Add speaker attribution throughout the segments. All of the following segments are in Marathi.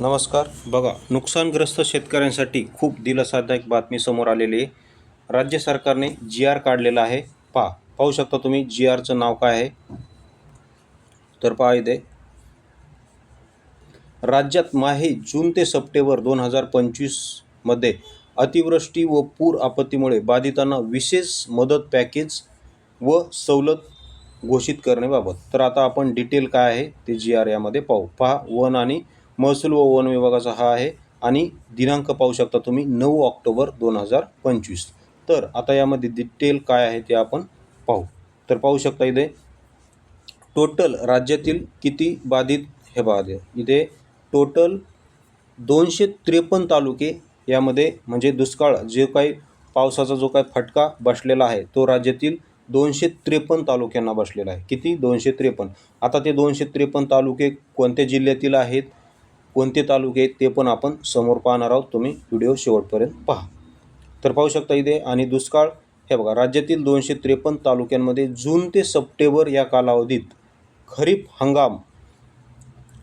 Speaker 1: नमस्कार. बघा नुकसानग्रस्त शेतकऱ्यांसाठी खूप दिलासादायक बातमी समोर आलेली आहे. राज्य सरकारने जी आर काढलेला आहे. पहा पाहू शकता तुम्ही जी आरचं नाव काय आहे. तर पहा इथे. राज्यात माहे जून ते सप्टेंबर दोन हजार पंचवीसमध्ये अतिवृष्टी व पूर आपत्तीमुळे बाधितांना विशेष मदत पॅकेज व सवलत घोषित करण्याबाबत. तर आता आपण डिटेल काय आहे ते जी आर यामध्ये पाहू. पहा वन आणि महसूल व वन विभागाचा हा आहे आणि दिनांक पाहू शकता तुम्ही नऊ ऑक्टोबर दोन हजार पंचवीस. तर आता यामध्ये डिटेल काय आहे ते आपण पाहू. तर पाहू शकता इथे टोटल राज्यातील किती बाधित हे बाध इथे. इथे टोटल दोनशे त्रेपन्न तालुके यामध्ये म्हणजे दुष्काळ जे काही पावसाचा जो काही फटका बसलेला आहे तो राज्यातील दोनशे त्रेपन्न तालुक्यांना बसलेला आहे. किती? दोनशे त्रेपन्न. आता ते दोनशे त्रेपन्न तालुके कोणत्या जिल्ह्यातील आहेत? कोणते तालुके आहेत ते पण आपण समोर पाहणार आहोत. तुम्ही व्हिडिओ शेवटपर्यंत पहा. तर पाहू शकता इथे आणि दुष्काळ हे बघा राज्यातील दोनशे त्रेपन्न तालुक्यांमध्ये जून ते सप्टेंबर या कालावधीत खरीप हंगाम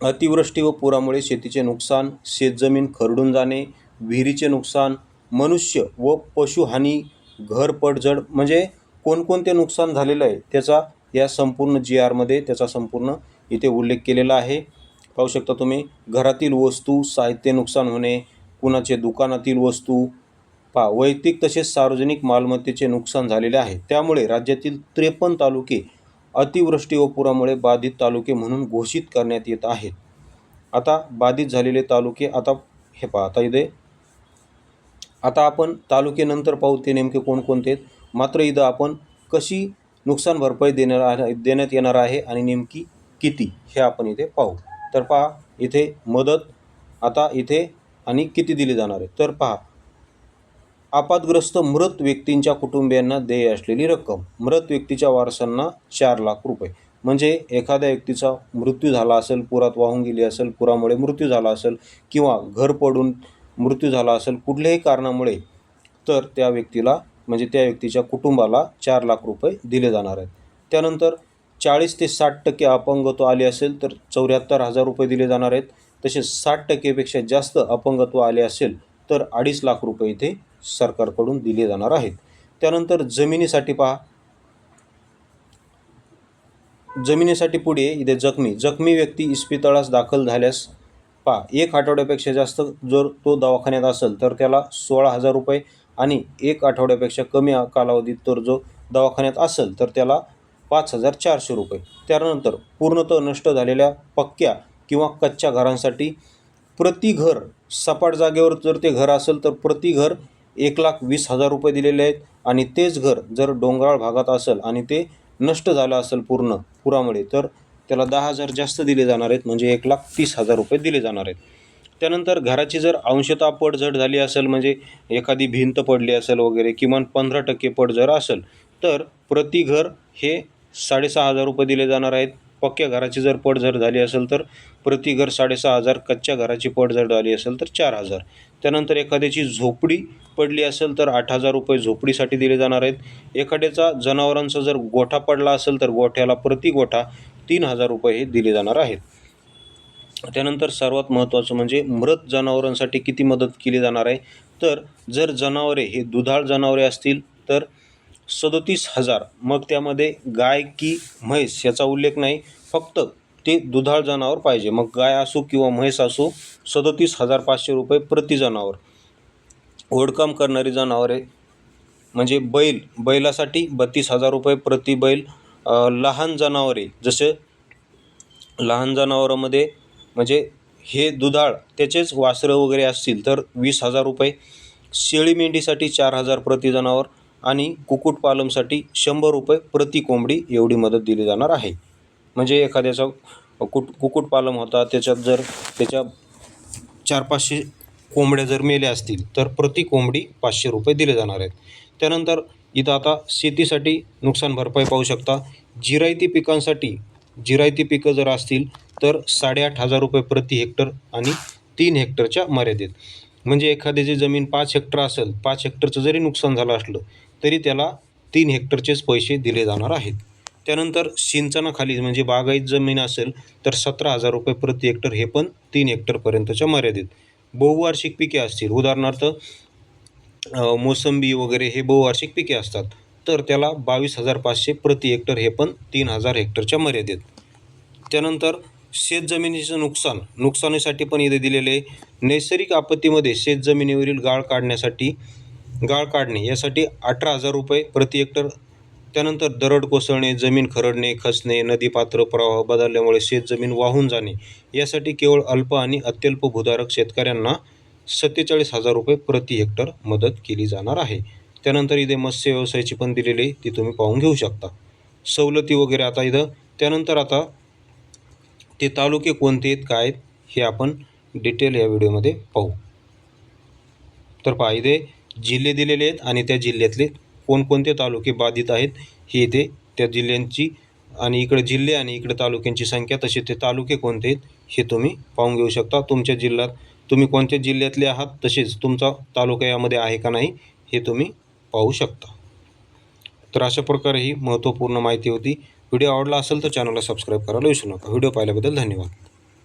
Speaker 1: अतिवृष्टी व पुरामुळे शेतीचे नुकसान शेतजमीन खरडून जाणे विहिरीचे नुकसान मनुष्य व पशुहानी घर पडझड म्हणजे कोणकोणते नुकसान झालेलं आहे त्याचा या संपूर्ण जी आरमध्ये त्याचा संपूर्ण इथे उल्लेख केलेला आहे. पाहू शकता तुम्ही घरातील वस्तू साहित्य नुकसान होणे कुणाचे दुकानातील वस्तू पा वैयक्तिक तसेच सार्वजनिक मालमत्तेचे नुकसान झालेले आहे. त्यामुळे राज्यातील त्रेपन्न तालुके अतिवृष्टी व पुरामुळे बाधित तालुके म्हणून घोषित करण्यात येत आहेत. आता बाधित झालेले तालुके आता हे पहा आता इथे. आता आपण तालुकेनंतर पाहू ते नेमके कोणकोणते आहेत. मात्र इथं आपण कशी नुकसान भरपाई देणार देण्यात येणार आहे आणि नेमकी किती हे आपण इथे पाहू. तर पहा इथे मदत आता इथे आणि किती दिली जाणार आहे? तर पहा आपातग्रस्त मृत व्यक्तींच्या कुटुंबियांना देय असलेली रक्कम. मृत व्यक्तीच्या वारसांना चार लाख रुपये. म्हणजे एखाद्या व्यक्तीचा मृत्यू झाला असेल पुरात वाहून गेली असेल पुरामुळे मृत्यू झाला असेल किंवा घर पडून मृत्यू झाला असेल कुठल्याही कारणामुळे तर त्या व्यक्तीला म्हणजे त्या व्यक्तीच्या कुटुंबाला चार लाख रुपये दिले जाणार आहेत. त्यानंतर चाळीस ते साठ टक्के अपंगत्व आले असेल तर चौऱ्याहत्तर हजार रुपये दिले जाणार आहेत. तसेच साठ टक्केपेक्षा जास्त अपंगत्व आले असेल तर अडीच लाख रुपये इथे सरकारकडून दिले जाणार आहेत. त्यानंतर जमिनीसाठी पहा. जमिनीसाठी पुढे इथे जखमी. जखमी व्यक्ती इस्पितळास दाखल झाल्यास पहा. एक आठवड्यापेक्षा जास्त जर तो दवाखान्यात असेल तर त्याला सोळा हजार रुपये आणि एक आठवड्यापेक्षा कमी कालावधीत तर जो दवाखान्यात असेल तर त्याला पाच हजार चारशे रुपये. त्यानंतर पूर्णतः नष्ट झालेल्या पक्क्या किंवा कच्च्या घरांसाठी प्रति घर सपाट जागेवर जर ते घर असेल तर प्रति घर एक लाख वीस हजार रुपये दिलेले आहेत. आणि तेच घर जर डोंगराळ भागात असेल आणि ते नष्ट झालं असेल पूर्ण पुरामुळे तर त्याला दहा हजार जास्त दिले जाणार आहेत म्हणजे एक लाख तीस हजार रुपये दिले जाणार आहेत. त्यानंतर घराची जर अंशतः पडझड झाली असेल म्हणजे एखादी भिंत पडली असेल वगैरे किमान पंधरा टक्के पडझड जर असेल तर प्रति घर हे साडेसहा हजार रुपये दिले जाणार आहेत. पक्क्या घराची जर पडझड झाली असेल तर प्रति घर साडेसहा हजार कच्च्या घराची पडझड झाली असेल तर चार हजार. त्यानंतर एखाद्याची झोपडी पडली असेल तर आठ हजार रुपये झोपडीसाठी दिले जाणार आहेत. एखाद्याचा जनावरांचा जर गोठा पडला असेल तर गोठ्याला प्रति गोठा तीन हजार रुपये हे दिले जाणार आहेत. त्यानंतर सर्वात महत्त्वाचं म्हणजे मृत जनावरांसाठी किती मदत केली जाणार आहे? तर जर जनावरे हे दुधाळ जनावरे असतील तर सदोतीस हजार. मग त्यामध्ये गाय की म्हैस याचा उल्लेख नाही फक्त ते दुधाळ जनावर पाहिजे. मग गाय असो किंवा म्हैस असो सदोतीस हजार पाचशे रुपये प्रति जनावर. ओढकाम करणारी जनावरे म्हणजे बैल. बैलासाठी बत्तीस हजार रुपये प्रति बैल. लहान जनावरे. जसे लहान जनावरामध्ये म्हणजे हे दुधाळ त्याचेच वासरं वगैरे असतील तर वीस हजार रुपये. शेळी मेंढीसाठी चार हजार प्रति जनावर. आणि कुक्कुटपालनसाठी शंभर रुपये प्रति कोंबडी एवढी मदत दिली जाणार आहे. म्हणजे एखाद्याचा कुट कुक्कुटपालन होता त्याच्यात जर त्याच्या चार पाचशे कोंबड्या जर मेल्या असतील तर प्रति कोंबडी पाचशे रुपये दिले जाणार आहेत. त्यानंतर इथं आता शेतीसाठी नुकसान भरपाई पाहू शकता. जिरायती पिकांसाठी जिरायती पिकं जर असतील तर साडेआठ हजार रुपये प्रति हेक्टर आणि तीन हेक्टरच्या मर्यादेत. म्हणजे एखाद्याची जमीन पाच हेक्टर असेल पाच हेक्टरचं जरी नुकसान झालं असलं तरी त्याला तीन हेक्टरचेच पैसे दिले जाणार आहेत. त्यानंतर सिंचनाखाली म्हणजे बागायत जमीन असेल तर सतरा हजार रुपये प्रति हेक्टर हे पण तीन हेक्टरपर्यंतच्या मर्यादित. बहुवार्षिक पिके असतील. उदाहरणार्थ मोसंबी वगैरे हे बहुवार्षिक पिके असतात. तर त्याला बावीस हजार पाचशे प्रति हेक्टर हे पण तीन हजार हेक्टरच्या मर्यादित. त्यानंतर शेतजमिनीचं नुकसान. नुकसानीसाठी पण इथे दिलेले आहे नैसर्गिक आपत्तीमध्ये शेतजमिनीवरील गाळ काढण्यासाठी गाळ काढणे यासाठी अठरा हजार रुपये प्रति हेक्टर त्यानंतर दरड कोसळणे जमीन खरडणे खचणे नदीपात्र प्रवाह बदलल्यामुळे शेतजमीन वाहून जाणे यासाठी केवळ अल्प आणि अत्यल्प भूधारक शेतकऱ्यांना सत्तेचाळीस हजार रुपये प्रति हेक्टर मदत केली जाणार आहे. त्यानंतर इथे मत्स्य व्यवसायाची पण दिलेली आहे ती तुम्ही पाहून घेऊ शकता. सवलती वगैरे आता इथं त्यानंतर आता ते तालुके कोणते आहेत काय आहेत हे आपण डिटेल या व्हिडिओमध्ये पाहू. तर पहा इथे जिल्हे दिलेले आहेत आणि त्या जिल्ह्यातले कोणकोणते तालुके बाधित आहेत हे इथे त्या जिल्ह्यांची आणि इकडे जिल्हे आणि इकडे तालुक्यांची संख्या तसे ते तालुके कोणते आहेत हे तुम्ही पाहून घेऊ शकता. तुमच्या जिल्ह्यात तुम्ही कोणत्या जिल्ह्यातले आहात तसेच तुमचा तालुका यामध्ये आहे का नाही हे तुम्ही पाहू शकता. तर अशा प्रकारे ही महत्त्वपूर्ण माहिती होती. व्हिडिओ आवडला असेल तर चॅनलला सबस्क्राईब करायला विसरू नका. व्हिडिओ पाहिल्याबद्दल धन्यवाद.